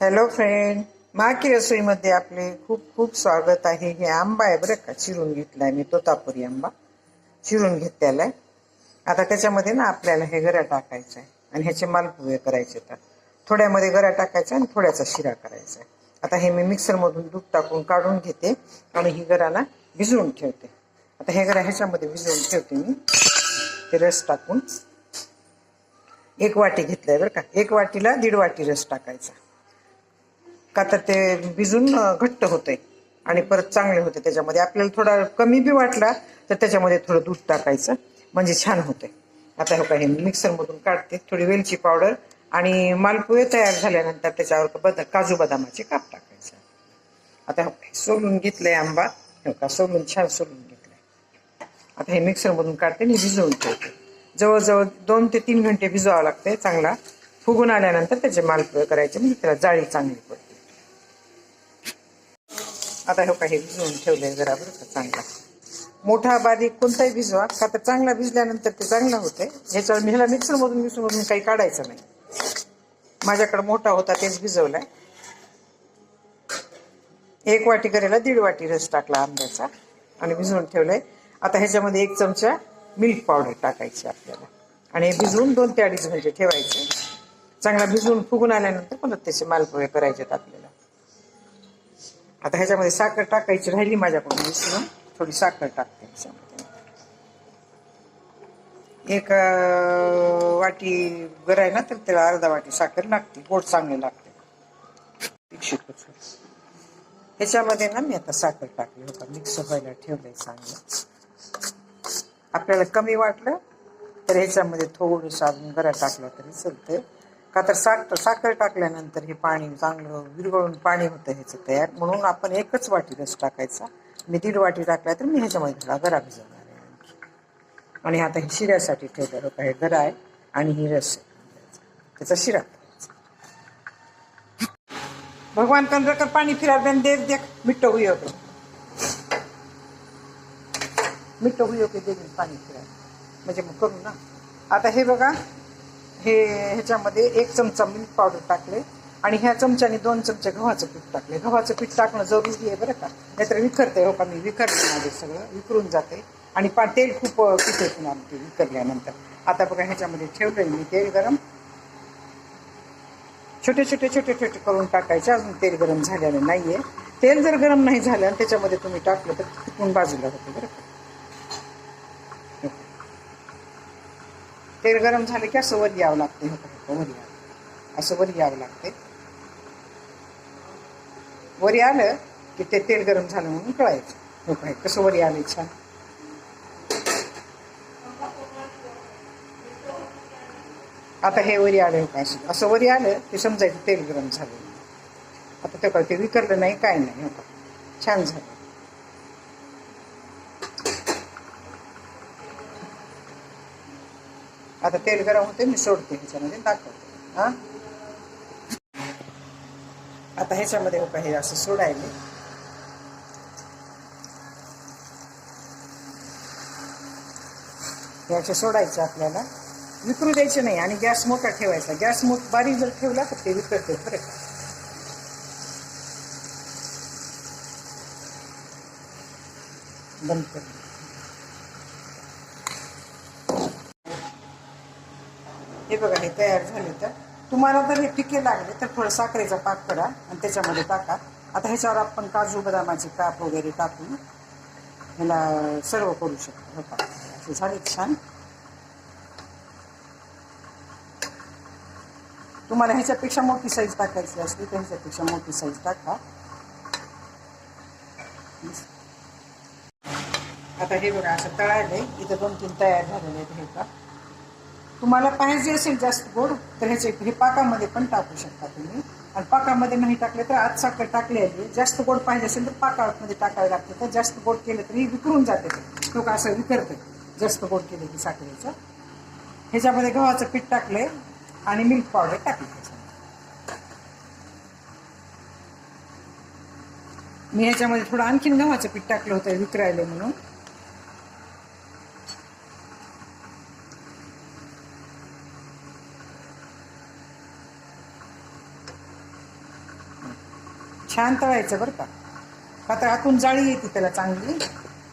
Hello friend माकी रसोईमध्ये आपले खूप खूप स्वागत आहे. हे आंबा आहे बरं का? चिरून घेतलाय मी. तोतापुरी आंबा. चिरून घेतलेला आहे. आता त्याच्यामध्ये ना आपल्याला हे गरा टाकायचं आहे. आणि ह्याचे मालपुवे करायचे तर थोड्यामध्ये गरा टाकायचा आणि थोड्याचा शिरा करायचा आहे. आता हे मी मिक्सरमधून दूध टाकून काढून घेते आणि ही गराला भिजवून ठेवते. आता हे गरा ह्याच्यामध्ये भिजवून ठेवते मी. ते रस टाकून एक वाटी घेतलंय बरं का? एक वाटीला दीड वाटी रस टाकायचा. का तर ते भिजून घट्ट होते आणि परत चांगले होते त्याच्यामध्ये. आपल्याला थोडा कमी बी वाटला तर त्याच्यामध्ये थोडं दूध टाकायचं म्हणजे छान होते आता हे काही मिक्सरमधून काढते थोडी वेलची पावडर आणि मालपुवे तयार झाल्यानंतर त्याच्यावर बद काजू बदामाचे काप टाकायचे. आता हे सोलून घेतलंय आंबा. हे का सोलून छान सोलून घेतलंय. आता हे मिक्सरमधून काढते आणि भिजवून ठेवते. जवळजवळ दोन ते तीन घंटे भिजवावं लागते चांगला. फुगून आल्यानंतर त्याचे मालपुवे करायचे म्हणजे त्याला जाळी चांगली पडते. आता हे काही भिजवून ठेवलंय जरा बरं का चांगला. मोठा बारीक कोणताही भिजवा का तर चांगला भिजल्यानंतर ते चांगलं होते ह्याच्यावर मी ह्याला मिक्सरमधून मिक्सरमधून काही काढायचं नाही. माझ्याकडे मोठा होता तेच भिजवलाय. एक वाटी करायला दीड वाटी रस टाकला आंब्याचा आणि भिजवून ठेवलंय. आता ह्याच्यामध्ये एक चमचा मिल्क पावडर टाकायची आपल्याला. आणि हे भिजवून दोन ते अडीच म्हणजे ठेवायचे. चांगला भिजवून फुगून आल्यानंतर परत त्याचे मालपोहे करायचे आपल्याला. आता ह्याच्यामध्ये साखर टाकायची राहिली माझ्याकडून विसरून थोडी साखर टाकते ह्याच्यामध्ये. एक वाटी गर आहे ना तर त्याला अर्धा वाटी साखर लागते. गोड चांगले लागते. ह्याच्यामध्ये ना मी आता साखर टाकली. होता मिक्स व्हायला ठेवलंय चांगलं. आपल्याला कमी वाटलं तर ह्याच्यामध्ये थोडंसं अजून गरा टाकला तरी चालतंय. का तर साखर साखर टाकल्यानंतर हे पाणी चांगलं विरघळून पाणी होतं ह्याचं तयार. म्हणून आपण एकच वाटी रस टाकायचा. मी दीड वाटी टाकला तर मी ह्याच्यामध्ये थोडा गरा भिजवणार आहे आणि आता हे शिऱ्यासाठी ठेवलं होतं हे गरा आहे आणि ही रस आहे. त्याचा शिरा भगवान कंद्रकर पाणी फिरा दे देख मिठ्ठ हुई होते. मिट्टो हुई होते दे पाणी फिरा म्हणजे मग करू ना. आता हे बघा हे ह्याच्यामध्ये एक चमचा मिल्क पावडर टाकले आणि ह्या चमच्याने दोन चमचे गव्हाचं पीठ टाकले. गव्हाचं पीठ टाकणं जरुरी आहे बरं का? नाहीतर विखरते हो का? मी विखरते माझे सगळं विखरून जाते. आणि पा तेल खूप पिठे पुन्हा ते विखरल्यानंतर. आता बघा ह्याच्यामध्ये ठेवलं मी तेल गरम. छोटे छोटे छोटे छोटे करून टाकायचे. अजून तेल गरम झालेलं आहे तेल जर गरम नाही झालं आणि त्याच्यामध्ये तुम्ही टाकलं तर तिथून बाजूला होतं बरं का? तेल गरम झालं की असं वर यावं लागते वर यावं असं वर यावं लागते वरी आलं की ते तेल गरम झालं म्हणून कळायचं. हो काय कसं वरी आलं छान आता हे वरी आलं हो का असं? असं वरी आलं की समजायचं तेल गरम झालं. आता ते काय ते विकरलं नाही काय नाही हो का छान झालं. आता तेल गरम होते मी सोडते ह्याच्यामध्ये दाखवते हा? आता ह्याच्यामध्ये हो का हे असं सोडायले. याचे सोडायचं सोडायचे आपल्याला. विकरू द्यायचे नाही आणि गॅस मोठा ठेवायचा. गॅस मोठ बारीक जर ठेवला तर ते विकरते बरं का. बंद कर हे बघा हे तयार झाले तर. तुम्हाला जर हे फिके लागले तर थोडं साखरेचा पाक करा आणि त्याच्यामध्ये टाका. आता ह्याच्यावर आपण काजू बदामाचे काप वगैरे टाकून ह्याला सर्व करू शकतो. हो असे झाले छान. तुम्हाला ह्याच्यापेक्षा मोठी साईज टाकायची असली तर ह्याच्यापेक्षा मोठी साईज टाका. आता हे बघा असं तळायलंय. इथं दोन तीन तयार झालेले आहेत हे का तुम्हाला पाहिजे असेल जास्त गोड तर ह्याचे हे पाकामध्ये पण टाकू शकता तुम्ही. आणि पाकामध्ये नाही टाकले तर आज साखर टाकली आहे. जास्त गोड पाहिजे असेल तर पाकामध्ये टाकावे लागते. तर जास्त गोड केलं तरी विकरून जाते लोक असं विकरतं जास्त गोड केले की साखरेचं. ह्याच्यामध्ये गव्हाचं पीठ टाकले आणि मिल्क पावडर टाकली मी ह्याच्यामध्ये थोडं आणखीन गव्हाचं पीठ टाकलं होतं विकरायला म्हणून. छान तळायचं बरं का. का आतून जाळी येते त्याला चांगली.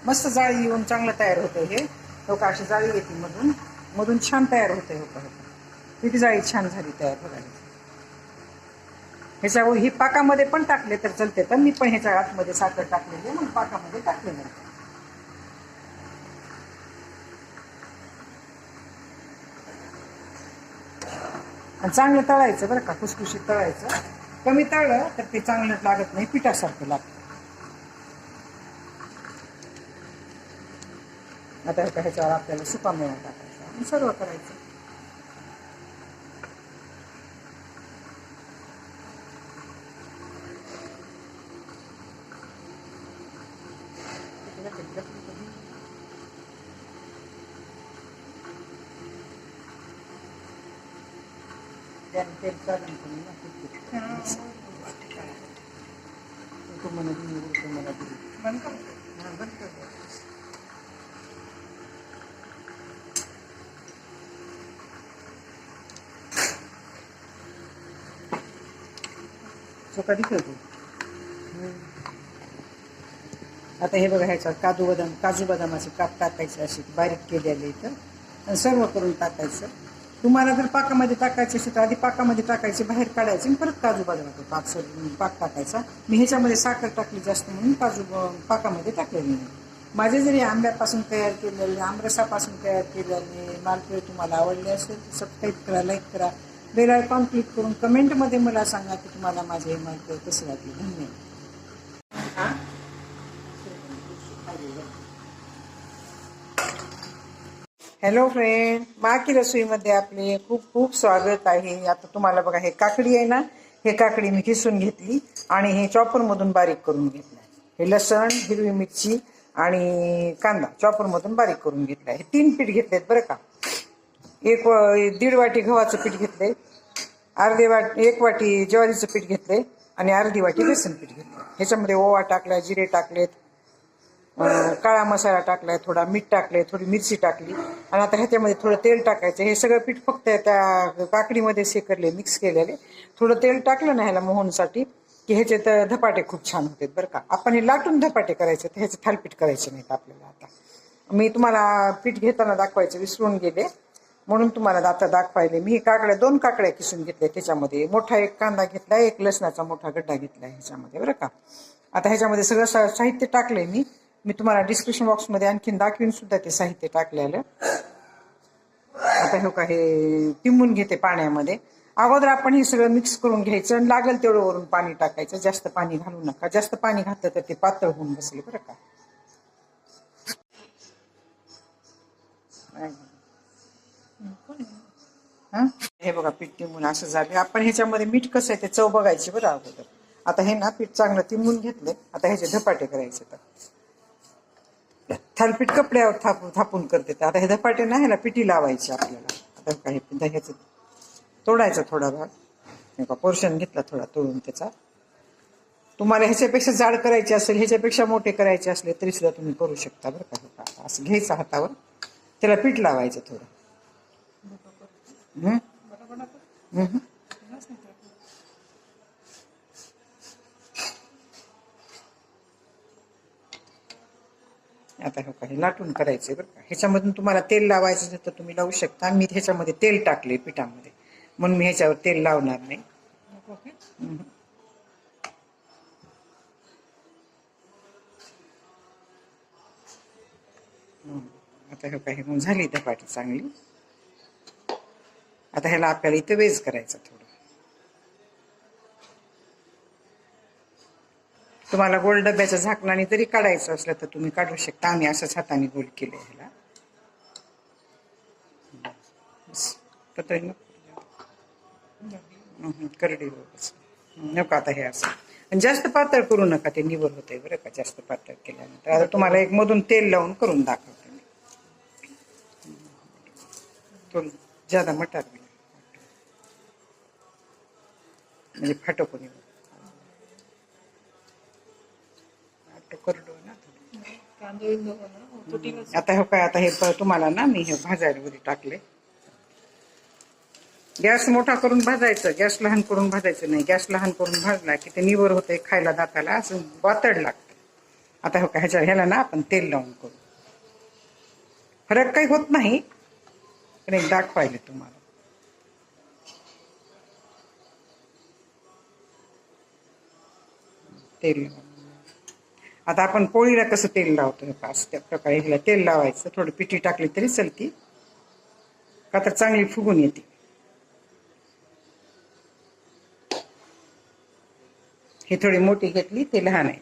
मस्त जाळी येऊन चांगलं तयार होतं हे. हो का अशी जाळी येते मधून. मधून छान तयार होते हो का किती जाळी छान झाली तयार बघायला ह्याच्या ही पाकामध्ये पण टाकले तर चलते. तर मी पण ह्याच्या आतमध्ये साखर टाकलेली म्हणून पाकामध्ये टाकलेलं नाही आणि चांगलं तळायचं बरं का खुसखुशीत तळायचं. कमी तळलं तर ते चांगलं लागत नाही पिठासारखं लागतं. आता ह्याच्यावर आपल्याला सुका मेळा टाकायचा आणि सर्व करायचं त्याने तेल चालून करून ना खूप तू मला दिली तू मला दिली हा, बंद कर बरं. कधी खेळतो आता हे बघा ह्याच्यात काजू बदाम काजू बदामाचे काप टाकायचे असे बारीक केलेले इथं. आणि सर्व करून टाकायचं. तुम्हाला जर पाकामध्ये टाकायचे असेल तर आधी पाकामध्ये टाकायचे बाहेर काढायचे आणि परत काजू बदामाचा पाक सर पाक टाकायचा. मी ह्याच्यामध्ये साखर टाकली जास्त म्हणून काजू पाकामध्ये टाकलेली नाही. माझे जरी आंब्यापासून तयार केलेले आमरसापासून तयार केल्याने मालपेळ तुम्हाला आवडले असेल तर सबस्क्राईब करा लाईक करा. बेल आयकॉन क्लिक करून कमेंटमध्ये मला सांगा की तुम्हाला माझे हे माहिती आहे कसं वाटले? धन्यवाद. हॅलो फ्रेंड माकी रसोईमध्ये आपले खूप खूप स्वागत आहे. आता तुम्हाला बघा हे काकडी आहे ना हे काकडी मी किसून घेतली आणि हे चॉपरमधून बारीक करून घेतलं हे लसण हिरवी मिरची आणि कांदा चॉपरमधून बारीक करून घेतला हे तीन पीठ घेतलेत बरं का? एक दीड वाटी गव्हाचं पीठ घेतले अर्धे वाट एक वाटी ज्वारीचं पीठ घेतले आणि अर्धी वाटी बेसन पीठ घेतलं ह्याच्यामध्ये ओवा टाकला जिरे टाकलेत काळा मसाला टाकलाय थोडा मीठ टाकले थोडी मिरची टाकली. आणि आता ह्याच्यामध्ये थोडं तेल टाकायचं. हे सगळं पीठ फक्त त्या काकडीमध्ये सेकरले मिक्स केलेले. थोडं तेल टाकलं ना ह्याला मोहनसाठी की ह्याचे तर धपाटे खूप छान होते बरं का. आपण हे लाटून धपाटे करायचे तर ह्याचे थालपीठ करायचे नाहीत आपल्याला आता. मी तुम्हाला पीठ घेताना दाखवायचं विसरून गेले. म्हणून तुम्हाला आता दाखवायले. मी काकड्या दोन काकड्या किसून घेतल्या त्याच्यामध्ये. मोठा एक कांदा घेतला एक लसणाचा मोठा गड्डा घेतला ह्याच्यामध्ये बरं का? आता ह्याच्यामध्ये सगळं सा- साहित्य टाकलंय मी. मी तुम्हाला डिस्क्रिप्शन बॉक्समध्ये आणखीन दाखवीन सुद्धा ते साहित्य टाकलेलं. आता हे का हे टिंबून घेते पाण्यामध्ये. अगोदर आपण हे सगळं मिक्स करून घ्यायचं आणि लागेल तेवढं वरून पाणी टाकायचं. जास्त पाणी घालू नका. जास्त पाणी घातलं तर ते पातळ होऊन बसले बरं का? हं? हे बघा पीठ तिंबून असं झालं. आपण ह्याच्यामध्ये मीठ कसं आहे ते चव बघायची बरं अगोदर. आता हे ना पीठ चांगलं तिंबून घेतले आता ह्याचे धपाटे करायचे तर थालपीठ कपड्यावर थाप थापून करते. तर आता हे धपाटे ना ह्याला पिठी लावायची आपल्याला. आता काही ह्याचं तोडायचा थोडा भाग. का पोर्शन घेतला थोडा तोडून त्याचा. तुम्हाला ह्याच्यापेक्षा जाड करायचे असेल ह्याच्यापेक्षा मोठे करायचे असले तरी सुद्धा तुम्ही करू शकता बरं का. का असं घ्यायचं हातावर. त्याला पीठ लावायचं थोडं. आता हे काही लाटून करायचे बरं का. ह्याच्यामधून तुम्हाला तेल लावायचं असेल तर तुम्ही लावू शकता. मी ह्याच्यामध्ये तेल टाकले पिठामध्ये. म्हणून मी ह्याच्यावर तेल लावणार नाही. आता हो. आता हे काही मग झाली धपाटी चांगली. आता ह्याला आपल्याला इथं वेज करायचं थोडं. तुम्हाला गोल डब्याच्या झाकणाने जरी काढायचं असलं तर तुम्ही काढू शकता. आम्ही असंच हाताने गोल केलं ह्याला. करडे नको. करडी नको आता हे असं. जास्त पातळ करू नका ते निवड होते बरं का जास्त पातळ केल्यानंतर. आता तुम्हाला एक मधून तेल लावून करून दाखवते मी. ज्यादा मटार म्हणजे फाटो कोणी. फाटो करडो ना थोडं. आता हे काय आता हे तुम्हाला ना मी हे भाजायला टाकले. गॅस मोठा करून भाजायचं गॅस लहान करून भाजायचं नाही. गॅस लहान करून भाजला की ते निवर होते खायला दाताला असं वातड लागतं. आता हो का ह्याच्या ह्याला ना आपण तेल लावून करू. फरक काही होत नाही पण एक दाखवायला तुम्हाला. तेल आता आपण पोळीला कसं तेल लावतो त्या प्रकारे हिला तेल लावायचं. थोडं पिठी टाकली तरी चलती का तर चांगली फुगून येते. ही थोडी मोठी घेतली ते लहान आहे.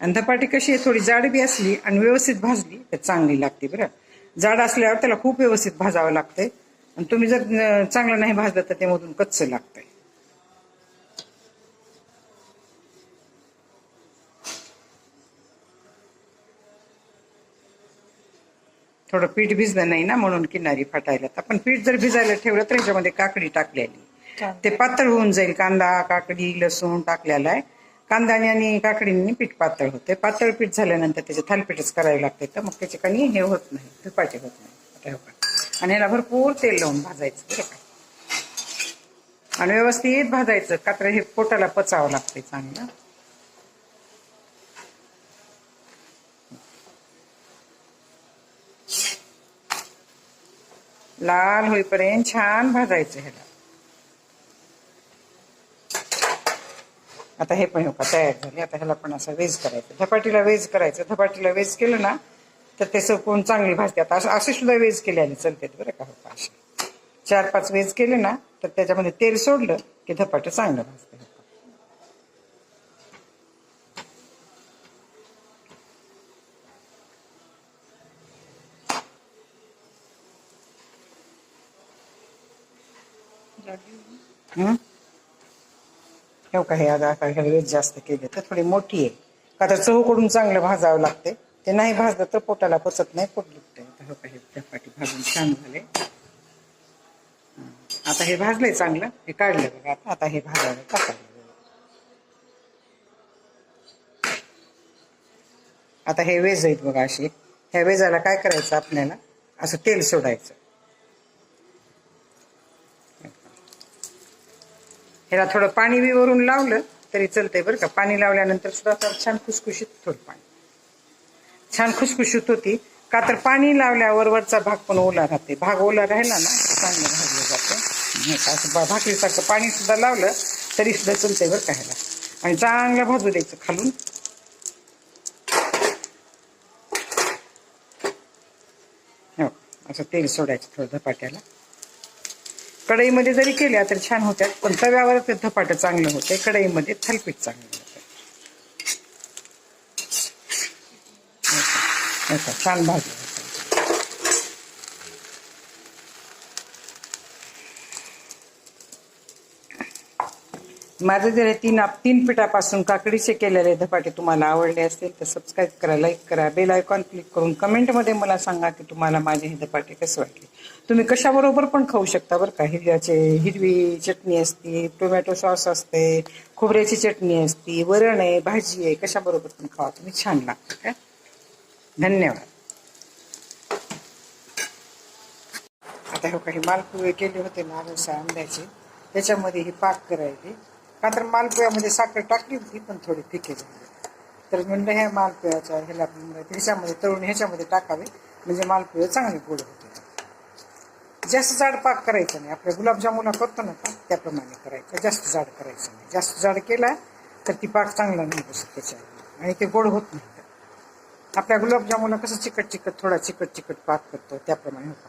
आणि धपाटी कशी आहे? थोडी जाड बी असली आणि व्यवस्थित भाजली तर चांगली लागते बरं. जाड असल्यावर त्याला खूप व्यवस्थित भाजावं लागतंय. आणि तुम्ही जर चांगलं नाही भाजलं तर ते मधून कच्चं लागतंय. थोडं पीठ भिजलं नाही ना म्हणून किनारी फाटायला. आपण पीठ जर भिजायला ठेवलं तर ह्याच्यामध्ये काकडी टाकलेली. ते पातळ होऊन जाईल. कांदा काकडी लसूण टाकलेला आहे. कांद्याने आणि काकडीने पीठ पातळ होते पातळ पीठ झाल्यानंतर त्याचे थालपीठच करावे लागते. तर मग त्याचे काही हे होत नाही. धपाटे होत नाही. आणि ह्याला भरपूर तेल लावून भाजायचं. बरं का? आणि व्यवस्थित भाजायचं. का तर हे पोटाला पचावं लागतंय चांगलं. लाल होईपर्यंत छान भाजायचं ह्याला. आता हे पण हो का? तयार झाले. आता ह्याला पण असं वेज करायचं. धपाटीला वेज करायचं. धपाटीला वेज केलं ना तर ते कोण चांगली भाजते. आता असं असे सुद्धा वेज केल्याने चलते बरं का हो का? असे. चार पाच वेज केले ना तर त्याच्यामध्ये तेल सोडलं की धपाटं चांगलं भाजते. हो का हे आता आता वेज जास्त केले. तर थोडी मोठी आहे. का तर चहूकडून चांगलं भाजावं लागते. ते नाही भाजलं तर पोटाला पचत नाही पोट दुखते आता हो का हे चपाटी भाजून छान झाले. आता हे भाजलंय चांगलं. हे काढलं बघा आता. आता हे भाजायला टाकायला आता हे वेज आहेत बघा अशी. ह्या वेजाला काय करायचं आपल्याला? असं तेल सोडायचं. ह्याला थोडं पाणी बी वरून लावलं तरी चालतंय बरं का. पाणी लावल्यानंतर सुद्धा तर छान खुसखुशीत थोडं पाणी. छान खुसखुशीत होती. का तर पाणी लावल्यावर वरचा भाग पण ओला राहते. भाग ओला राहिला ना चांगलं भाजलं जातं. असं बा भाकरीसारखं पाणी सुद्धा लावलं तरी सुद्धा चालतंय बरं का ह्याला. आणि चांगलं भाजू द्यायचं खालून. हो असं तेल सोडायचं थोडं धपाट्याला. कढईमध्ये जरी केल्या तर छान होत्या. पण तव्यावर ते धपाटं चांगलं होते कढईमध्ये थालपीठ चांगलं होतं. छान भाजलं होतं. माझे जर तीन तीन पिठापासून काकडीचे केलेले धपाटे तुम्हाला आवडले असतील तर सबस्क्राईब करा लाईक करा बेल आयकॉन क्लिक करून कमेंटमध्ये मला सांगा की तुम्हाला माझे हे धपाटे कसे वाटले. तुम्ही कशाबरोबर पण खाऊ शकता बरं का. हिरव्याचे हिरवी चटणी असते टोमॅटो सॉस असते खोबऱ्याची चटणी असते वरण आहे भाजी आहे कशाबरोबर पण खावा तुम्ही. छान लागतं काय धन्यवाद. आता हे काही मालपुवे केले होते ना आंब्याचे. त्याच्यामध्ये हे पाक करायचे. का तर मालपुव्यामध्ये साखर टाकली होती पण थोडी फिके झाली तर म्हणलं ह्या मालपुव्याच्या ह्याला ह्याच्यामध्ये तळून ह्याच्यामध्ये टाकावे. म्हणजे मालपुवे चांगले गोड होते. जास्त जाड पाक करायचा नाही. आपल्या गुलाबजामुला करतो ना पाक त्याप्रमाणे करायचं. जास्त जाड करायचं नाही. जास्त जाड केला तर ती पाक चांगला नाही बसत त्याच्या आणि ते गोड होत नाही. आपल्या गुलाबजामुला कसं चिकट चिकट थोडा चिकट चिकट पाक करतो त्याप्रमाणे होता.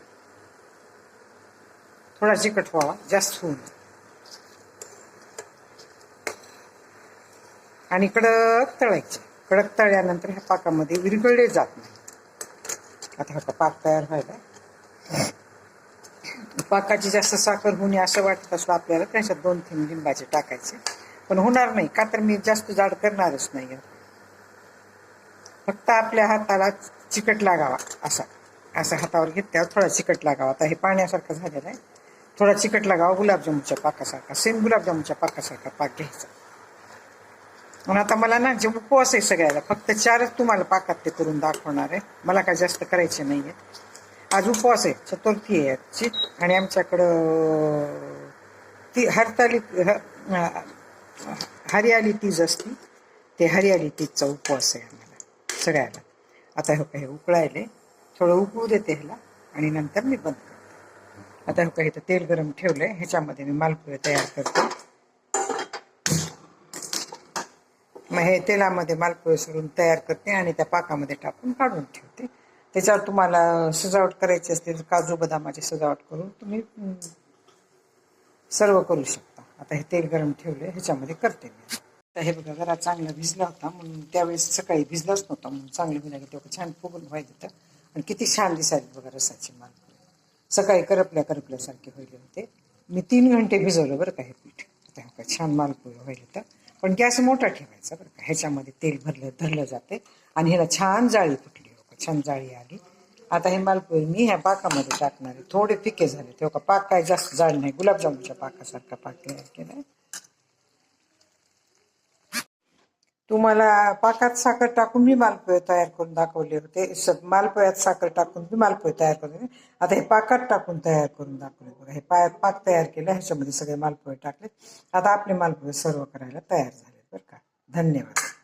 थोडा चिकट व्हावा जास्त होऊ नये. आणि कडक तळायचे. कडक तळल्यानंतर ह्या पाकामध्ये विरघळले जात नाही. आता हा पाक तयार व्हायला पाकाची जास्त साखर होणे असं वाटत असलं आपल्याला त्याच्यात दोन तीन लिंबाचे टाकायचे. पण होणार नाही का तर मी जास्त जाड करणारच नाही फक्त आपल्या हाताला चिकट लागावा असा. असा हातावर घेतल्यावर थोडा चिकट लागावा. आता हे पाण्यासारखं झालेलं आहे. थोडा चिकट लागावा गुलाबजामुनच्या पाकासारखा. सेम गुलाबजामुनच्या पाकासारखा पाक घ्यायचा. पण आता मला ना जे उपवास आहे सगळ्याला फक्त चारच तुम्हाला पाकात ते करून दाखवणार आहे. मला काय जास्त करायचे नाही आहे आज उपवास आहे चतुर्थी आहे आजची. आणि आमच्याकडं ती हरताली ह- हरियाली तीज असती ते हरियाली तीजचा उपवास आहे आम्हाला सगळ्याला. आता हो काही उकळायले. थोडं उकळू देते ह्याला आणि नंतर मी बंद करते. आता हो काही तर तेल गरम ठेवलं आहे ह्याच्यामध्ये मी मालपुरे तयार करते. मग हे तेलामध्ये मालपुरे सोडून तयार करते आणि त्या पाकामध्ये टाकून काढून ठेवते. त्याच्यावर तुम्हाला सजावट करायची असते तर काजू बदामाची सजावट करून तुम्ही सर्व करू शकता. आता हे तेल गरम ठेवले ह्याच्यामध्ये करते मी. आता हे बघा जरा चांगला भिजला होता म्हणून त्यावेळेस सकाळी भिजलाच नव्हता म्हणून चांगलं भिजायला तेव्हा छान फुगून व्हायचं होतं. आणि किती छान दिसायला बघा रसाची मालपुरे सकाळी करपल्या करपल्यासारखे व्हायले होते. मी तीन घंटे भिजवलं बरं का हे पीठ. आता छान मालपुरे व्हायला होतं पण गॅस मोठा ठेवायचा बरं का. ह्याच्यामध्ये तेल भरलं धरलं जाते आणि ह्याला छान जाळी फुटली हो छान जाळी आली. आता हे मालपुरी मी ह्या पाकामध्ये टाकणार आहे. थोडे फिके झाले. तेव्हा का पाक काय जास्त जाड नाही. गुलाबजामुनच्या पाकासारखा पाक तयार केलाय तुम्हाला पाकात साखर टाकून मी मालपोहे तयार करून दाखवले होते. मालपोयात मालपोह्यात साखर टाकून मी मालपोहे तयार करून आता हे पाकात टाकून तयार करून दाखवले बघा. हे पायात पाक तयार केलं ह्याच्यामध्ये सगळे मालपोहे टाकले. आता आपले मालपोहे सर्व करायला तयार झाले बरं का. धन्यवाद.